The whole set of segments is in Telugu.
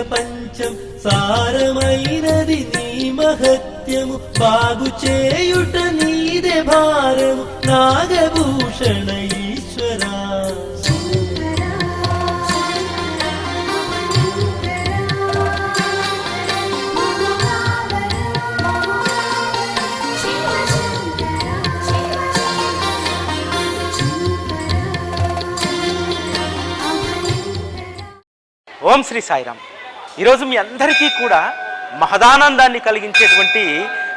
ప్రపంచం సారమైనది నీ మహత్యము. బాగు చేయుట నీదే భారము. నాగభూషణ ఈశ్వరా ఓం శ్రీ సాయిరామ్. ఈరోజు మీ అందరికీ కూడా మహదానందాన్ని కలిగించేటువంటి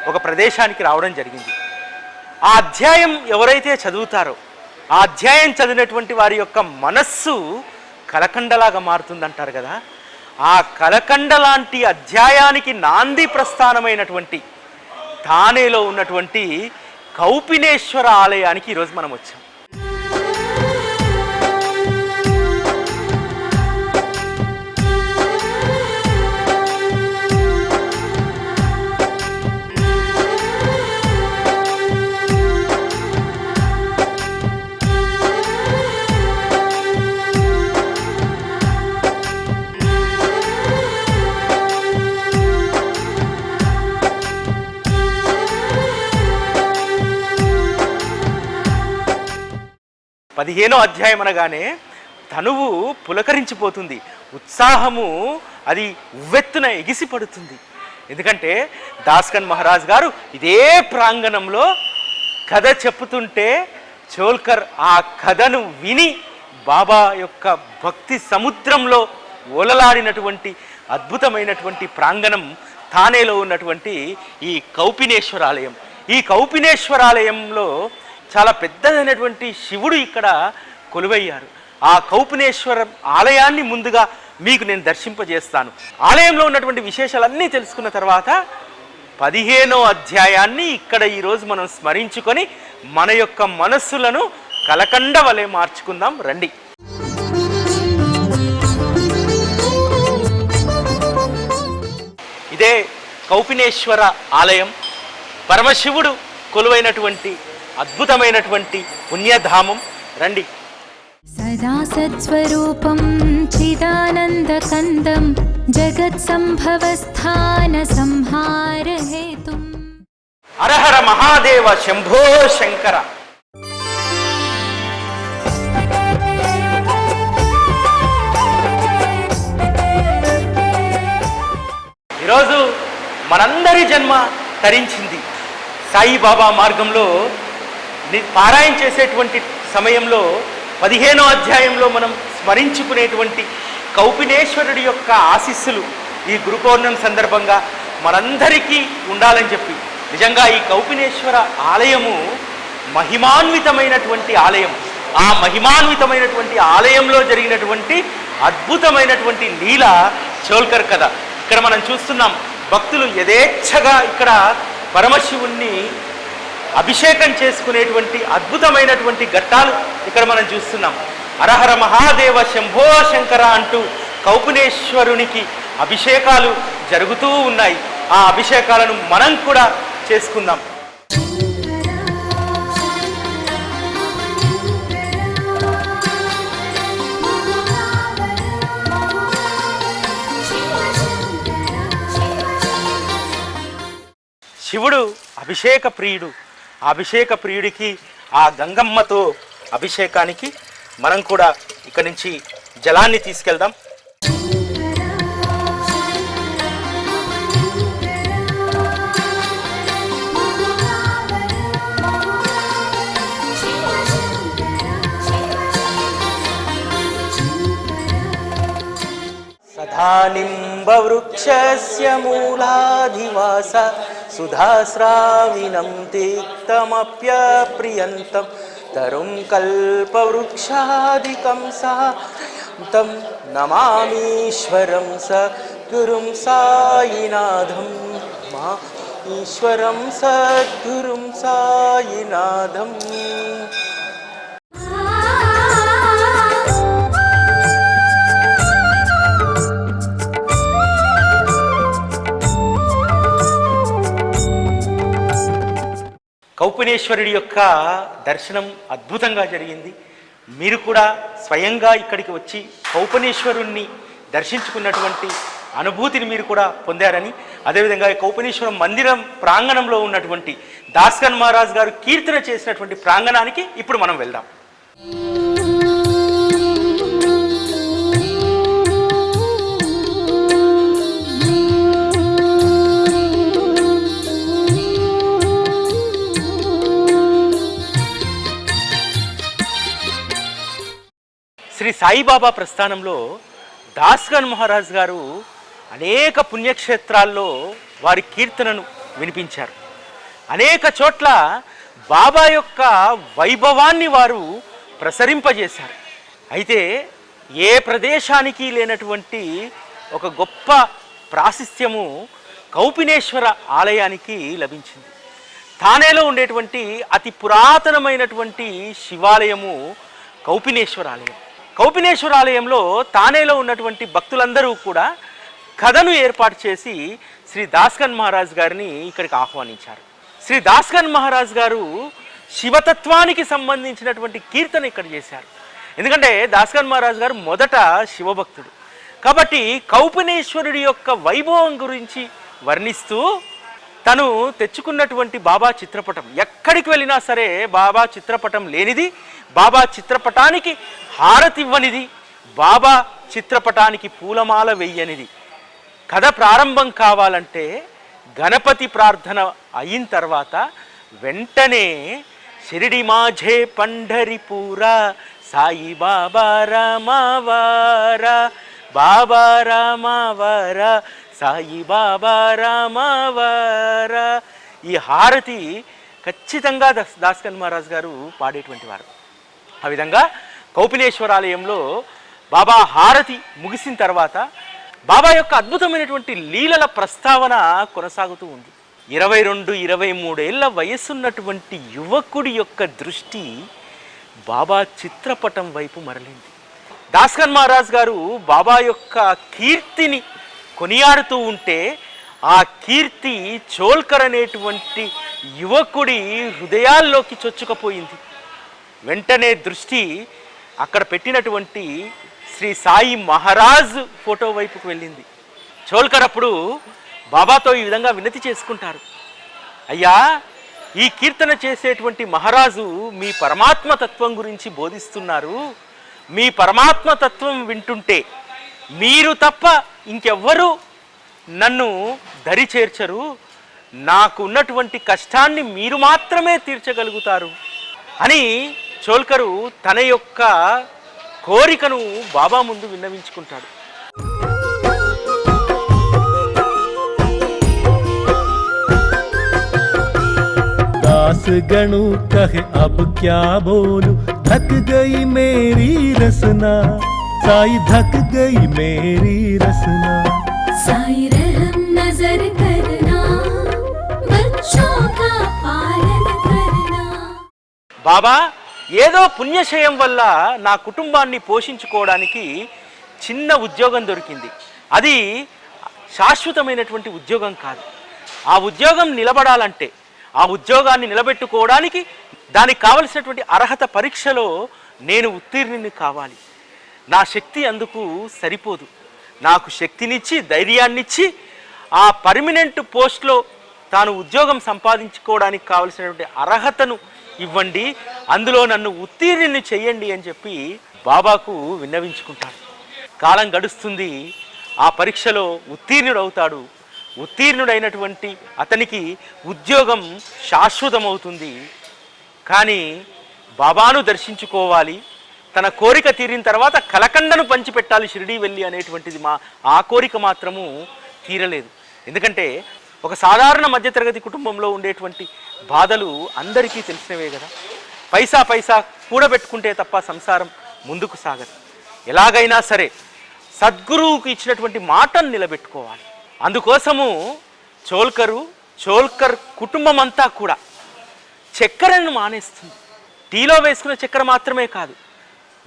ఒక ప్రదేశానికి రావడం జరిగింది. ఆ అధ్యాయం ఎవరైతే చదువుతారో ఆ అధ్యాయం చదివినటువంటి వారి యొక్క మనస్సు కలకండలాగా మారుతుందంటారు కదా? ఆ కలకండ లాంటి అధ్యాయానికి నాంది ప్రస్థానమైనటువంటి థానేలో ఉన్నటువంటి కౌపినేశ్వర ఆలయానికి ఈరోజు మనం వచ్చాం. పదిహేనో అధ్యాయం అనగానే తనువు పులకరించిపోతుంది. ఉత్సాహము అది ఉవ్వెత్తున ఎగిసిపడుతుంది. ఎందుకంటే దాస్కన్ మహారాజ్ గారు ఇదే ప్రాంగణంలో కథ చెప్పుతుంటే చోల్కర్ ఆ కథను విని బాబా యొక్క భక్తి సముద్రంలో ఓలలాడినటువంటి అద్భుతమైనటువంటి ప్రాంగణం థానేలో ఉన్నటువంటి ఈ కౌపినేశ్వరాలయం. ఈ కౌపినేశ్వరాలయంలో చాలా పెద్దదైనటువంటి శివుడు ఇక్కడ కొలువయ్యారు. ఆ కౌపినేశ్వర ఆలయాన్ని ముందుగా మీకు నేను దర్శింపజేస్తాను. ఆలయంలో ఉన్నటువంటి విశేషాలన్నీ తెలుసుకున్న తర్వాత పదిహేనో అధ్యాయాన్ని ఇక్కడ ఈరోజు మనం స్మరించుకొని మన యొక్క మనస్సులను కలకండ వలె మార్చుకుందాం. రండి. ఇదే కౌపినేశ్వర ఆలయం. పరమశివుడు కొలువైనటువంటి అద్భుతమైనటువంటి పుణ్యధామం. రండి. సదా సత్స్వరూపం సంభవ జగత్సంభవస్థాన సంహార హేతు అరహర మహాదేవ శంభో శంకర. ఈరోజు మనందరి జన్మ తరించింది. సాయిబాబా మార్గంలో పారాయణ చేసేటువంటి సమయంలో పదిహేనో అధ్యాయంలో మనం స్మరించుకునేటువంటి కౌపినేశ్వరుడి యొక్క ఆశీస్సులు ఈ గురు పౌర్ణమి సందర్భంగా మనందరికీ ఉండాలని చెప్పి. నిజంగా ఈ కౌపినేశ్వర ఆలయము మహిమాన్వితమైనటువంటి ఆలయం. ఆ మహిమాన్వితమైనటువంటి ఆలయంలో జరిగినటువంటి అద్భుతమైనటువంటి లీల చోల్కర్ కథ. ఇక్కడ మనం చూస్తున్నాం భక్తులు యథేచ్ఛగా ఇక్కడ పరమశివుణ్ణి అభిషేకం చేసుకునేటువంటి అద్భుతమైనటువంటి ఘట్టాలు ఇక్కడ మనం చూస్తున్నాం. అరహర మహాదేవ శంభో శంకర అంటూ కౌపునేశ్వరునికి అభిషేకాలు జరుగుతూ ఉన్నాయి. ఆ అభిషేకాలను మనం కూడా చేసుకుందాం. శివుడు అభిషేక ప్రియుడు. అభిషేక ప్రియుడికి ఆ గంగమ్మతో అభిషేకానికి మనం కూడా ఇక్కడి నుంచి జలాన్ని తీసుకెళ్దాం. लिम्बवृक्षस्य मूलाधिवास सुधास्राविनं तिक्तमप्यप्रियन्तं तरुं कल्पवृक्षादिकं सा तं नमामीश्वरं स गुरुं सायिनाथं मा ईश्वरं सद्गुरुं सायिनाथम् కౌపినేశ్వరుడి యొక్క దర్శనం అద్భుతంగా జరిగింది. మీరు కూడా స్వయంగా ఇక్కడికి వచ్చి కౌపనేశ్వరుణ్ణి దర్శించుకున్నటువంటి అనుభూతిని మీరు కూడా పొందారని. అదేవిధంగా కౌపనేశ్వరం మందిరం ప్రాంగణంలో ఉన్నటువంటి దాస్కన్ మహారాజ్ గారు కీర్తన చేసినటువంటి ప్రాంగణానికి ఇప్పుడు మనం వెళ్దాం. శ్రీ సాయిబాబా ప్రస్థానంలో దాస్గన్ మహారాజ్ గారు అనేక పుణ్యక్షేత్రాల్లో వారి కీర్తనను వినిపించారు. అనేక చోట్ల బాబా యొక్క వైభవాన్ని వారు ప్రసరింపజేశారు. అయితే ఏ ప్రదేశానికి లేనటువంటి ఒక గొప్ప ప్రాశస్త్యము కౌపినేశ్వర ఆలయానికి లభించింది. థానేలో ఉండేటువంటి అతి పురాతనమైనటువంటి శివాలయము కౌపినేశ్వర ఆలయం. కౌపినేశ్వర ఆలయంలో తానేలో ఉన్నటువంటి భక్తులందరూ కూడా కథను ఏర్పాటు చేసి శ్రీ దాస్కన్ మహారాజ్ గారిని ఇక్కడికి ఆహ్వానించారు. శ్రీ దాస్కన్ మహారాజ్ గారు శివతత్వానికి సంబంధించినటువంటి కీర్తన ఇక్కడ చేశారు. ఎందుకంటే దాస్కన్ మహారాజ్ గారు మొదట శివభక్తుడు. కాబట్టి కౌపినేశ్వరుడి యొక్క వైభవం గురించి వర్ణిస్తూ తను తెచ్చుకున్నటువంటి బాబా చిత్రపటం. ఎక్కడికి వెళ్ళినా సరే బాబా చిత్రపటం లేనిది బాబా చిత్రపటానికి హారతివ్వనిది బాబా చిత్రపటానికి పూలమాల వెయ్యనిది కథ ప్రారంభం కావాలంటే గణపతి ప్రార్థన అయిన తర్వాత వెంటనే షిరిడి మాఝే పండరిపూరా సాయి బాబా రామావారా బాబా రామావారా సాయి బాబా రామావారా. ఈ హారతి ఖచ్చితంగా దాస్ దాస్కన్ మహారాజ్ గారు పాడేటువంటి వారు. ఆ విధంగా కౌపినేశ్వరాలయంలో బాబా హారతి ముగిసిన తర్వాత బాబా యొక్క అద్భుతమైనటువంటి లీలల ప్రస్తావన కొనసాగుతూ ఉంది. ఇరవై రెండు ఇరవై మూడేళ్ళ వయసున్నటువంటి యువకుడి యొక్క దృష్టి బాబా చిత్రపటం వైపు మరలింది. దాస్కన్ మహారాజ్ గారు బాబా యొక్క కీర్తిని కొనియాడుతూ ఉంటే ఆ కీర్తి చోల్కర్ అనేటువంటి యువకుడి హృదయాల్లోకి చొచ్చుకపోయింది. వెంటనే దృష్టి అక్కడ పెట్టినటువంటి శ్రీ సాయి మహారాజ్ ఫోటో వైపుకు వెళ్ళింది. చోల్కర్ అప్పుడు బాబాతో ఈ విధంగా వినతి చేసుకుంటారు. అయ్యా ఈ కీర్తన చేసేటువంటి మహారాజు మీ పరమాత్మ తత్వం గురించి బోధిస్తున్నారు. మీ పరమాత్మ తత్వం వింటుంటే మీరు తప్ప ఇంకెవ్వరూ నన్ను దరి చేర్చరు. నాకు ఉన్నటువంటి కష్టాన్ని మీరు మాత్రమే తీర్చగలుగుతారు అని చోల్కరు తన యొక్క కోరికను బాబా ముందు విన్నవించుకుంటాడు दास गणु कहे अब क्या बोलूं थक गई मेरी रसना साई थक गई मेरी रसना साई रहम नजर करना बच्चों का पालन करना బాబా ఏదో పుణ్యశయం వల్ల నా కుటుంబాన్ని పోషించుకోవడానికి చిన్న ఉద్యోగం దొరికింది. అది శాశ్వతమైనటువంటి ఉద్యోగం కాదు. ఆ ఉద్యోగం నిలబడాలంటే ఆ ఉద్యోగాన్ని నిలబెట్టుకోవడానికి దానికి కావలసినటువంటి అర్హత పరీక్షలో నేను ఉత్తీర్ణుని కావాలి. నా శక్తి అందుకు సరిపోదు. నాకు శక్తినిచ్చి ధైర్యాన్నిచ్చి ఆ పర్మినెంట్ పోస్ట్లో తాను ఉద్యోగం సంపాదించుకోవడానికి కావలసినటువంటి అర్హతను ఇవ్వండి అందులో నన్ను ఉత్తీర్ణుని చెయ్యండి అని చెప్పి బాబాకు విన్నవించుకుంటాడు. కాలం గడుస్తుంది ఆ పరీక్షలో ఉత్తీర్ణుడవుతాడు. ఉత్తీర్ణుడైనటువంటి అతనికి ఉద్యోగం శాశ్వతమవుతుంది. కానీ బాబాను దర్శించుకోవాలి తన కోరిక తీరిన తర్వాత కలకండను పంచిపెట్టాలి షిరిడీ వెళ్ళి అనేటువంటిది మా ఆ కోరిక మాత్రము తీరలేదు. ఎందుకంటే ఒక సాధారణ మధ్యతరగతి కుటుంబంలో ఉండేటువంటి బాధలు అందరికీ తెలిసినవే కదా. పైసా పైసా కూడబెట్టుకుంటే తప్ప సంసారం ముందుకు సాగదు. ఎలాగైనా సరే సద్గురువుకు ఇచ్చినటువంటి మాటను నిలబెట్టుకోవాలి. అందుకోసము చోల్కరు చోల్కర్ కుటుంబం అంతా కూడా చక్కెరను మానేస్తుంది. టీలో వేసుకున్న చక్కెర మాత్రమే కాదు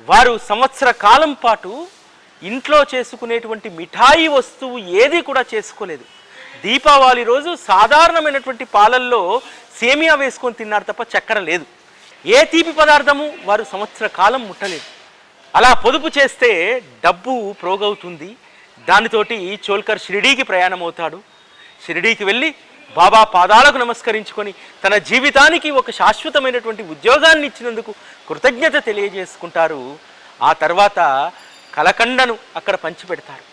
వారు సంవత్సర కాలం పాటు ఇంట్లో చేసుకునేటువంటి మిఠాయి వస్తువు ఏది కూడా చేసుకోలేదు. దీపావళి రోజు సాధారణమైనటువంటి పాలల్లో సేమియా వేసుకొని తిన్నారు తప్ప చక్కెర లేదు. ఏ తీపి పదార్థము వారు సంవత్సర కాలం ముట్టలేదు. అలా పొదుపు చేస్తే డబ్బు ప్రోగవుతుంది. దానితోటి చోల్కర్ షిరిడీకి ప్రయాణం అవుతాడు షిరిడీకి వెళ్ళి బాబా పాదాలకు నమస్కరించుకొని తన జీవితానికి ఒక శాశ్వతమైనటువంటి ఉద్యోగాన్ని ఇచ్చినందుకు కృతజ్ఞత తెలియజేసుకుంటారు. ఆ తర్వాత కలకండను అక్కడ పంచిపెడతారు.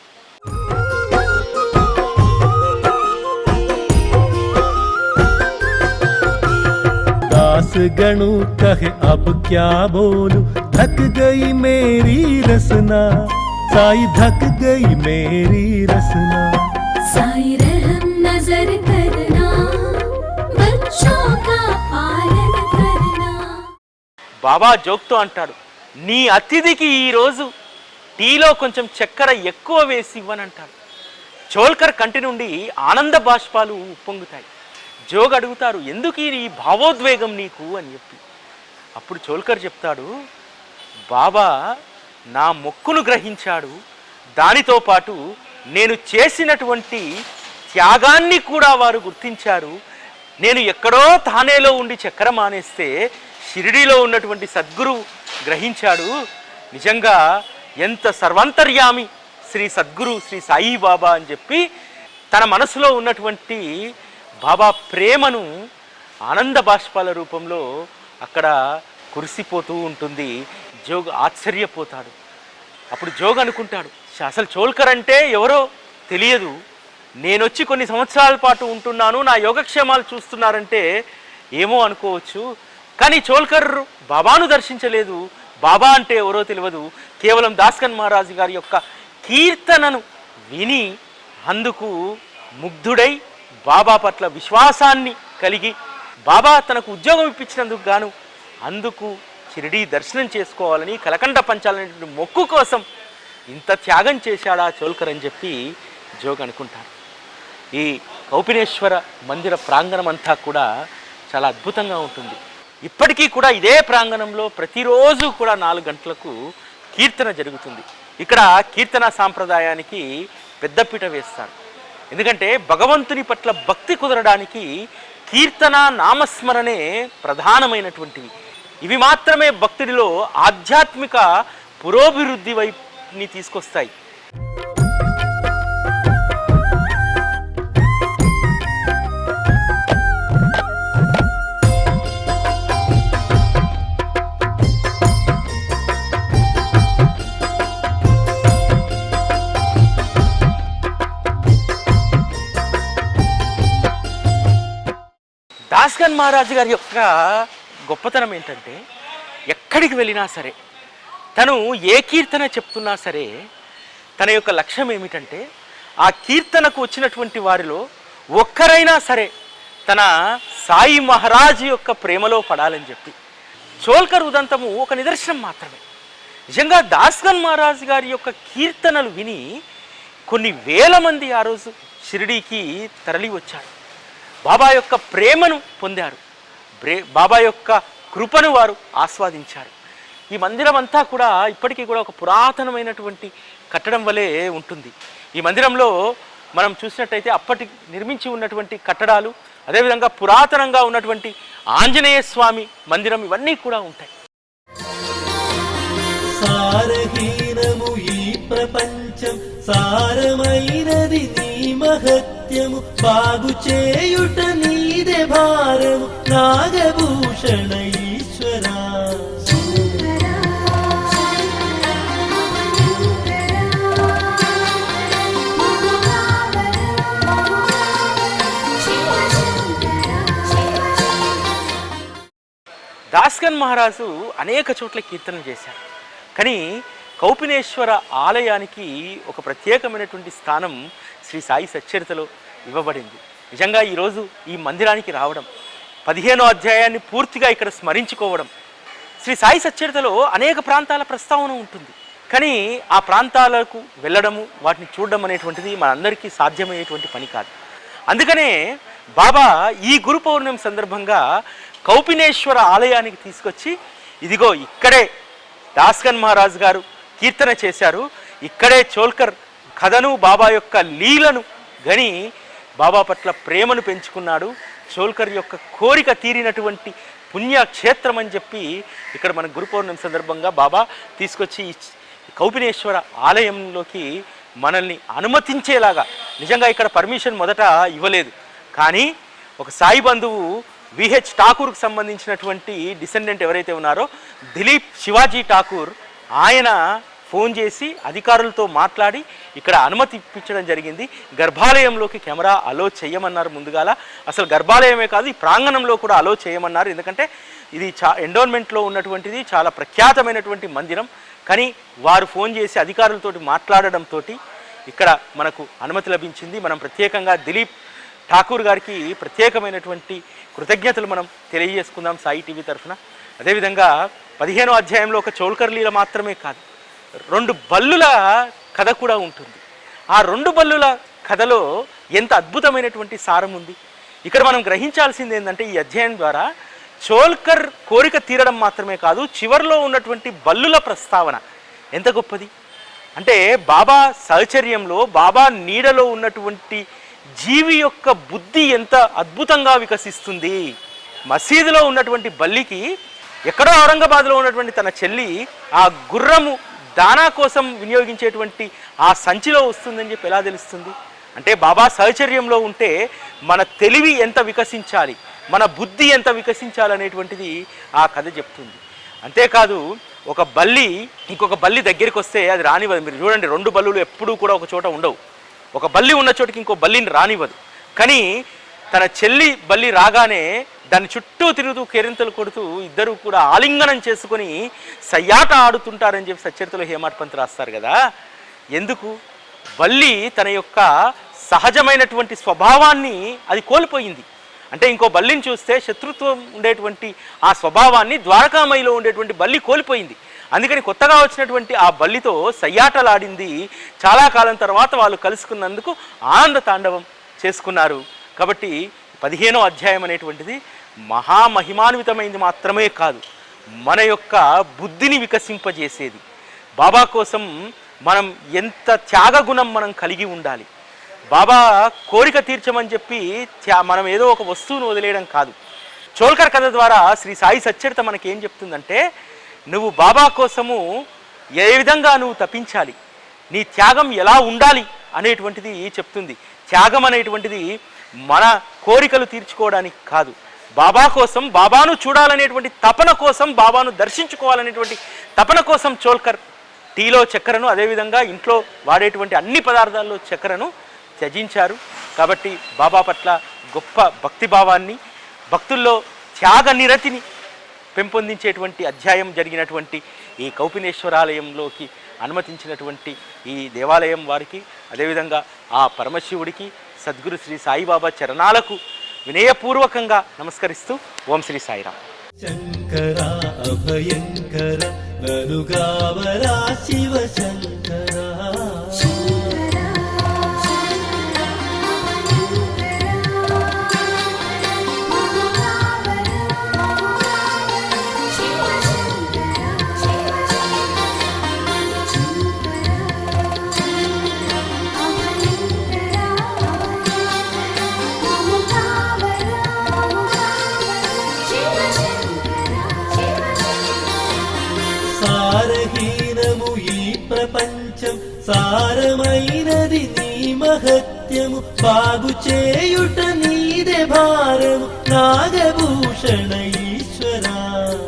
दास गणु कहे अब क्या बोलू थक गई मेरी रसना साई थक गई मेरी रसना साई रहम नजर करना बच्चों का पालन करना బాబా జోక్తో అంటాడు నీ అతిథికి ఈరోజు టీలో కొంచెం చక్కెర ఎక్కువ వేసి ఇవ్వనంటాడు చోల్కర్ కంటి నుండి ఆనంద బాష్పాలు ఉప్పొంగుతాయి జోగ్ అడుగుతారు ఎందుకు ఈ భావోద్వేగం నీకు? అని చెప్పి. అప్పుడు చోల్కర్ చెప్తాడు బాబా నా మొక్కును గ్రహించాడు. దానితో పాటు నేను చేసినటువంటి త్యాగాన్ని కూడా వారు గుర్తించారు. నేను ఎక్కడో తానేలో ఉండి చక్కెర మానేస్తే షిరిడీలో ఉన్నటువంటి సద్గురు గ్రహించాడు. నిజంగా ఎంత సర్వంతర్యామి శ్రీ సద్గురు శ్రీ సాయి బాబా అని చెప్పి తన మనసులో ఉన్నటువంటి బాబా ప్రేమను ఆనంద బాష్పాల రూపంలో అక్కడ కురిసిపోతూ ఉంటుంది. జోగ్ ఆశ్చర్యపోతాడు. అప్పుడు జోగ్ అనుకుంటాడు అసలు చోల్కర్ అంటే ఎవరో తెలియదు. నేనొచ్చి కొన్ని సంవత్సరాల పాటు ఉంటున్నాను నా యోగక్షేమాలు చూస్తున్నారంటే ఏమో అనుకోవచ్చు. కానీ చోల్కర్ బాబాను దర్శించలేదు. బాబా అంటే ఎవరో తెలియదు. కేవలం దాస్కన్ మహారాజు గారి యొక్క కీర్తనను విని అందుకు ముగ్ధుడై బాబా పట్ల విశ్వాసాన్ని కలిగి బాబా తనకు ఉద్యోగం ఇప్పించినందుకు గాను అందుకు షిరిడీ దర్శనం చేసుకోవాలని కలకండ పంచాలనేటువంటి మొక్కు కోసం ఇంత త్యాగం చేశాడా చోల్కర్ అని చెప్పి జోగ్ అనుకుంటారు. ఈ కౌపినేశ్వర మందిర ప్రాంగణం అంతా కూడా చాలా అద్భుతంగా ఉంటుంది. ఇప్పటికీ కూడా ఇదే ప్రాంగణంలో ప్రతిరోజు కూడా నాలుగు గంటలకు కీర్తన జరుగుతుంది. ఇక్కడ కీర్తన సాంప్రదాయానికి పెద్దపీట వేస్తారు. ఎందుకంటే భగవంతుని పట్ల భక్తి కుదరడానికి కీర్తన నామస్మరణే ప్రధానమైనటువంటివి. ఇవి మాత్రమే భక్తుడిలో ఆధ్యాత్మిక పురోభివృద్ధి వైపుని తీసుకొస్తాయి. దాస్గన్ మహారాజు గారి యొక్క గొప్పతనం ఏంటంటే ఎక్కడికి వెళ్ళినా సరే తను ఏ కీర్తన చెప్తున్నా సరే తన యొక్క లక్ష్యం ఏమిటంటే ఆ కీర్తనకు వచ్చినటువంటి వారిలో ఒక్కరైనా సరే తన సాయి మహారాజ్ యొక్క ప్రేమలో పడాలని చెప్పి చోల్కర్ ఉదంతము ఒక నిదర్శనం మాత్రమే. నిజంగా దాస్గన్ మహారాజ్ గారి యొక్క కీర్తనలు విని కొన్ని వేల మంది ఆ రోజు షిరిడీకి తరలి వచ్చారు బాబా యొక్క ప్రేమను పొందారు. బ్రే బాబా యొక్క కృపను వారు ఆస్వాదించారు. ఈ మందిరం అంతా కూడా ఇప్పటికీ కూడా ఒక పురాతనమైనటువంటి కట్టడం వలె ఉంటుంది. ఈ మందిరంలో మనం చూసినట్టయితే అప్పటి నిర్మించి ఉన్నటువంటి కట్టడాలు అదేవిధంగా పురాతనంగా ఉన్నటువంటి ఆంజనేయ స్వామి మందిరం ఇవన్నీ కూడా ఉంటాయి. సారహీనము ఈ ప్రపంచం సారమైనది నీ మహత్యము బాగు చేయుట నీదే భారము నాగభూషణ ఈశ్వరా దాస్కన్ మహారాజు అనేక చోట్ల కీర్తన చేశారు. కానీ కౌపినేశ్వర ఆలయానికి ఒక ప్రత్యేకమైనటువంటి స్థానం శ్రీ సాయి సచ్చరితలో ఇవ్వబడింది. నిజంగా ఈరోజు ఈ మందిరానికి రావడం పదిహేనో అధ్యాయాన్ని పూర్తిగా ఇక్కడ స్మరించుకోవడం శ్రీ సాయి సచ్చరితలో అనేక ప్రాంతాల ప్రస్తావన ఉంటుంది. కానీ ఆ ప్రాంతాలకు వెళ్ళడము వాటిని చూడడం అనేటువంటిది మనందరికీ సాధ్యమయ్యేటువంటి పని కాదు. అందుకనే బాబా ఈ గురు పౌర్ణమి సందర్భంగా కౌపినేశ్వర ఆలయానికి తీసుకొచ్చి ఇదిగో ఇక్కడే దాస్కన్ మహారాజ్ గారు కీర్తన చేశారు. ఇక్కడే చోల్కర్ కథను బాబా యొక్క లీలను గని బాబా పట్ల ప్రేమను పెంచుకున్నాడు. చోల్కర్ యొక్క కోరిక తీరినటువంటి పుణ్యక్షేత్రం అని చెప్పి ఇక్కడ మన గురు పౌర్ణమి సందర్భంగా బాబా తీసుకొచ్చి ఈ కౌపినేశ్వర ఆలయంలోకి మనల్ని అనుమతించేలాగా నిజంగా ఇక్కడ పర్మిషన్ మొదట ఇవ్వలేదు. కానీ ఒక సాయి బంధువు విహెచ్ ఠాకూర్కి సంబంధించినటువంటి డిసెండెంట్ ఎవరైతే ఉన్నారో దిలీప్ శివాజీ ఠాకూర్ ఆయన ఫోన్ చేసి అధికారులతో మాట్లాడి ఇక్కడ అనుమతి ఇప్పించడం జరిగింది. గర్భాలయంలోకి కెమెరా అలో చేయమన్నారు ముందుగాల. అసలు గర్భాలయమే కాదు ఈ ప్రాంగణంలో కూడా అలో చేయమన్నారు. ఎందుకంటే ఇది చా ఎండోన్మెంట్లో ఉన్నటువంటిది చాలా ప్రఖ్యాతమైనటువంటి మందిరం. కానీ వారు ఫోన్ చేసి అధికారులతోటి మాట్లాడడంతో ఇక్కడ మనకు అనుమతి లభించింది. మనం ప్రత్యేకంగా దిలీప్ ఠాకూర్ గారికి ప్రత్యేకమైనటువంటి కృతజ్ఞతలు మనం తెలియజేసుకుందాం సాయి టీవీ తరఫున. అదేవిధంగా పదిహేనో అధ్యాయంలో ఒక చోల్కర్ లీల మాత్రమే కాదు. రెండు బల్లుల కథ కూడా ఉంటుంది. ఆ రెండు బల్లుల కథలో ఎంత అద్భుతమైనటువంటి సారం ఉంది? ఇక్కడ మనం గ్రహించాల్సింది ఏంటంటే ఈ అధ్యాయం ద్వారా చోల్కర్ కోరిక తీరడం మాత్రమే కాదు చివరిలో ఉన్నటువంటి బల్లుల ప్రస్తావన ఎంత గొప్పది? అంటే బాబా సహచర్యంలో బాబా నీడలో ఉన్నటువంటి జీవి యొక్క బుద్ధి ఎంత అద్భుతంగా వికసిస్తుంది? మసీదులో ఉన్నటువంటి బల్లికి ఎక్కడో ఔరంగాబాద్లో ఉన్నటువంటి తన చెల్లి ఆ గుర్రము దానా కోసం వినియోగించేటువంటి ఆ సంచిలో వస్తుందని చెప్పి ఎలా తెలుస్తుంది? అంటే బాబా సహచర్యంలో ఉంటే మన తెలివి ఎంత వికసించాలి మన బుద్ధి ఎంత వికసించాలి అనేటువంటిది ఆ కథ చెప్తుంది. అంతేకాదు ఒక బల్లి ఇంకొక బల్లి దగ్గరికి వస్తే అది రానివ్వదు. మీరు చూడండి రెండు బల్లులు ఎప్పుడూ కూడా ఒక చోట ఉండవు. ఒక బల్లి ఉన్న చోటికి ఇంకో బల్లిని రానివ్వదు. కానీ తన చెల్లి బల్లి రాగానే దాని చుట్టూ తిరుగుతూ కేరింతలు కొడుతూ ఇద్దరు కూడా ఆలింగనం చేసుకొని సయ్యాట ఆడుతుంటారని చెప్పి సచరితలో హేమాట్ పంత్ రాస్తారు కదా. ఎందుకు? బల్లి తన యొక్క సహజమైనటువంటి స్వభావాన్ని అది కోల్పోయింది. అంటే ఇంకో బల్లిని చూస్తే శత్రుత్వం ఉండేటువంటి ఆ స్వభావాన్ని ద్వారకామయిలో ఉండేటువంటి బల్లి కోల్పోయింది. అందుకని కొత్తగా వచ్చినటువంటి ఆ బల్లితో సయ్యాటలాడింది. చాలా కాలం తర్వాత వాళ్ళు కలుసుకున్నందుకు ఆనంద తాండవం చేసుకున్నారు. కాబట్టి పదిహేనో అధ్యాయం అనేటువంటిది మహామహిమాన్వితమైంది మాత్రమే కాదు మన యొక్క బుద్ధిని వికసింపజేసేది. బాబా కోసం మనం ఎంత త్యాగగుణం మనం కలిగి ఉండాలి. బాబా కోరిక తీర్చమని చెప్పి త్యా- మనం ఏదో ఒక వస్తువును వదిలేయడం కాదు. చోల్కర్ కథ ద్వారా శ్రీ సాయి సచ్చరిత మనకి ఏం చెప్తుందంటే నువ్వు బాబా కోసము ఏ విధంగా నువ్వు తప్పించాలి నీ త్యాగం ఎలా ఉండాలి? అనేటువంటిది చెప్తుంది. త్యాగం అనేటువంటిది మన కోరికలు తీర్చుకోవడానికి కాదు. బాబా కోసం బాబాను చూడాలనేటువంటి తపన కోసం బాబాను దర్శించుకోవాలనేటువంటి తపన కోసం చోల్కర్ టీలో చక్కెరను అదేవిధంగా ఇంట్లో వాడేటువంటి అన్ని పదార్థాల్లో చక్కెరను త్యజించారు. కాబట్టి బాబా పట్ల గొప్ప భక్తి భావాన్ని భక్తుల్లో త్యాగ నిరతిని పెంపొందించేటువంటి అధ్యాయం జరిగినటువంటి ఈ కౌపినేశ్వరాలయంలోకి అనుమతించినటువంటి ఈ దేవాలయం వారికి అదేవిధంగా ఆ పరమశివుడికి సద్గురు శ్రీ సాయిబాబా చరణాలకు వినయపూర్వకంగా నమస్కరిస్తూ ఓం శ్రీ సాయిరామ్. శంకర అభయంకర శివ శంకర. సారమైనది నీ మహత్యము. బాగు చేయుట నీదే భారము. నాగభూషణ ఈశ్వరా.